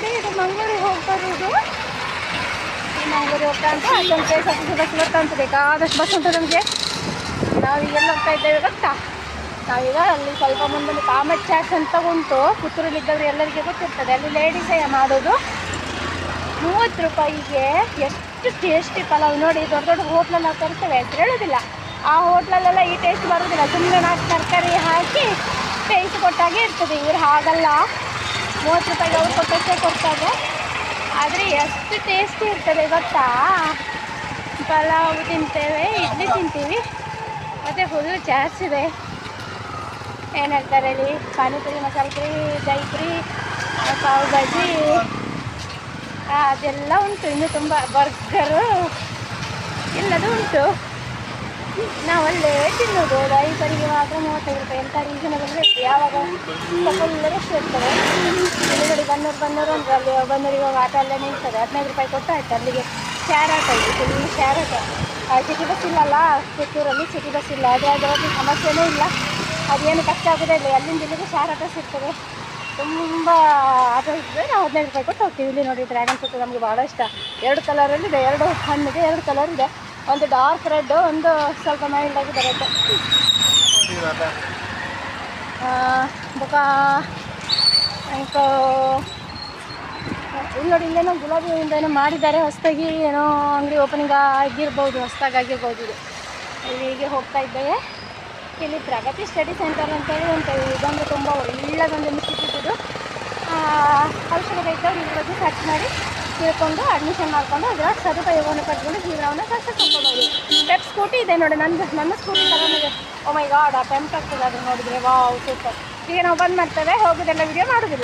ನೋಡಿ ಇದು ಮಂಗಳೂರಿಗೆ ಹೋಗ್ತಾ ಇರೋದು. ಈ ಮಂಗಳೂರಿಗೆ ಹೋಗ್ತಾ ಅಂತ ಅಲ್ಲೊಂದು place S R T C bus ಬರ್ತಾ ಅಂತ ಬೇಕಾದಷ್ಟು ಬಸ್ ಉಂಟು ನಮಗೆ. ನಾವು ಎಲ್ಲಿ ಹೋಗ್ತಾ ಇದ್ದೇವೆ ಗೊತ್ತಾ? ನಾವೀಗ ಅಲ್ಲಿ ಸ್ವಲ್ಪ ಮುಂದೊಂದು ಕಾಮಟ್ ಚಾಟ್ಸ್ ಅಂತ ಉಂಟು. ಪುತ್ತೂರಲ್ಲಿ ಇದ್ದವರು ಎಲ್ಲರಿಗೆ ಗೊತ್ತಿರ್ತದೆ. ಅಲ್ಲಿ ಲೇಡೀಸೇ ಮಾಡೋದು. ಮೂವತ್ತು ರೂಪಾಯಿಗೆ ಎಷ್ಟು ಟೇಸ್ಟಿ ಪಲಾವ್ ನೋಡಿ, ದೊಡ್ಡ ದೊಡ್ಡ ಹೋಟ್ಲಲ್ಲಿ ನಾವು ತರ್ತೇವೆ ಅಂತ ಹೇಳೋದಿಲ್ಲ. ಆ ಹೋಟ್ಲಲ್ಲೆಲ್ಲ ಈ ಟೇಸ್ಟ್ ಬರೋದಿಲ್ಲ. ಸುಮ್ಮನೆ ನಾಲ್ಕು ತರಕಾರಿ ಹಾಕಿ ಟೇಸ್ಟ್ ಕೊಟ್ಟಾಗೆ ಇರ್ತದೆ. ಇವ್ರು ಹಾಗಲ್ಲ. ಮೂವತ್ತು ರೂಪಾಯಿಗೆ ಅವ್ರು ಕೊಟ್ಟಷ್ಟೇ ಕೊಡ್ತಾರೆ. ಆದರೆ ಎಷ್ಟು ಟೇಸ್ಟಿ ಇರ್ತದೆ ಗೊತ್ತಾ? ಪಲಾವ್ ತಿಂತೇವೆ, ಇಡ್ಲಿ ತಿಂತೀವಿ. ಮತ್ತು ಹುಲ್ಲು ಜಾಸ್ತಿ ಇದೆ. ಏನು ಹೇಳ್ತಾರೆ ಇಲ್ಲಿ? ಪಾನಿಪುರಿ, ಮಸಾಲೆ ಪುರಿ, ದಹಿ ಪುರಿ ಪಾವ್ ಭಾಜಿ. ಅದೆಲ್ಲ ಉಂಟು, ಇನ್ನು ತುಂಬ ಬರ್ಗರು ಎಲ್ಲದು ಉಂಟು. ನಾವಲ್ಲೇ ತಿನ್ನೋದು. ದಹಿ ಪರಿಗೆ ಮಾತ್ರ ಮೂವತ್ತೈದು ರೂಪಾಯಿ. ಎಂಥ ರೀಸನಬಲ್ ರೇಟ್ ಯಾವಾಗ? ಫುಲ್ ಬನ್ನೂರು ಬನ್ನೂರು ಅಂದ್ರೆ ಅಲ್ಲಿ ಬನ್ನೂರು ಇವಾಗ ಆಟ ಅಲ್ಲೇ ನಿಲ್ತದೆ. ಹದಿನೈದು ರೂಪಾಯಿ ಕೊಟ್ಟು ಆಯ್ತು ಅಲ್ಲಿಗೆ. ಶೇರ್ ಆಟ ಇದೆ ಇಲ್ಲಿ ಶೇರ್ ಆಟ. ಸಿಟಿ ಬಸ್ ಇಲ್ಲಲ್ಲ ಪುತ್ತೂರಲ್ಲಿ ಸಿಟಿ ಬಸ್ ಇಲ್ಲ. ಆದರೆ ಅದರಲ್ಲಿ ಸಮಸ್ಯೆನೂ ಇಲ್ಲ. ಅದೇನು ಕಷ್ಟ ಆಗೋದೇ ಇಲ್ಲ. ಅಲ್ಲಿಂದ ಇಲ್ಲಿಗೆ ಶೇರ್ ಆಟ ಸಿಗ್ತದೆ. ತುಂಬ ಆಟ ಇದ್ದರೆ ನಾವು ಹದಿನೈದು ರೂಪಾಯಿ ಕೊಟ್ಟು ಹೋಗ್ತೀವಿ. ಇಲ್ಲಿ ನೋಡಿ ಡ್ರ್ಯಾಗನ್ ಫ್ರೂಟ್ ನಮಗೆ ಭಾಳ ಇಷ್ಟ ಎರಡು ಕಲರಲ್ಲಿ ಇದೆ. ಎರಡು ಹಣ್ಣಿದೆ ಎರಡು ಕಲರ್ ಇದೆ. ಒಂದು ಡಾರ್ಕ್ ರೆಡ್ ಒಂದು ಸ್ವಲ್ಪ ಮೈಲ್ಡಾಗಿ ಬರುತ್ತೆ. ರೆಡ್ ಇಂಕ ಇಲ್ಲಿ ನೋಡಿ ಇಲ್ಲೇನೋ ಗುಲಾಬಿ ಹೂವಿಂದ ಏನೋ ಮಾಡಿದ್ದಾರೆ ಹೊಸದಾಗಿ, ಏನೋ ಅಂಗಡಿ ಓಪನಿಂಗ್ ಆಗಿರ್ಬೋದು, ಹೊಸದಾಗಿ ಆಗಿರ್ಬೋದು ಇದು. ಇಲ್ಲಿಗೆ ಹೋಗ್ತಾ ಇದ್ದೇವೆ. ಇಲ್ಲಿ ಪ್ರಗತಿ ಸ್ಟಡಿ ಸೆಂಟರ್ ಅಂತೇಳಿ ಅಂತ ಇದೊಂದು ತುಂಬ ಒಳ್ಳೆಯದೊಂದು ಇನ್ಸ್ಟಿಟ್ಯೂಟ್ ಇದು. ಅವಶ್ಯಕತೆ ಇದ್ದವ್ರು ಇದ್ರ ಬಗ್ಗೆ ಸರ್ಚ್ ಮಾಡಿ ತಿಳ್ಕೊಂಡು ಅಡ್ಮಿಷನ್ ಮಾಡಿಕೊಂಡು ಅದರ ಸದುಪಯೋಗವನ್ನು ಪಡ್ಕೊಂಡು ಜೀವನವನ್ನು ಮಾಡ್ಕೊಬೋದು ಪೆಪ್ ಸ್ಕೂಟಿ ಇದೆ ನೋಡಿ ನನ್ನ ನನ್ನ ಸ್ಕೂಟಿ ಥರನೇ ಓ ಮೈ ಗಾಡ್ ಆ ಆಗ್ತದೆ ಅದನ್ನು ನೋಡಿದರೆ ವಾವ್ ಸೂಪರ್ ಈಗ ನಾವು ಬಂದ್ ಮಾಡ್ತೇವೆ, ಹೋಗೋದೆಲ್ಲ ವಿಡಿಯೋ ಮಾಡೋದಿಲ್ಲ.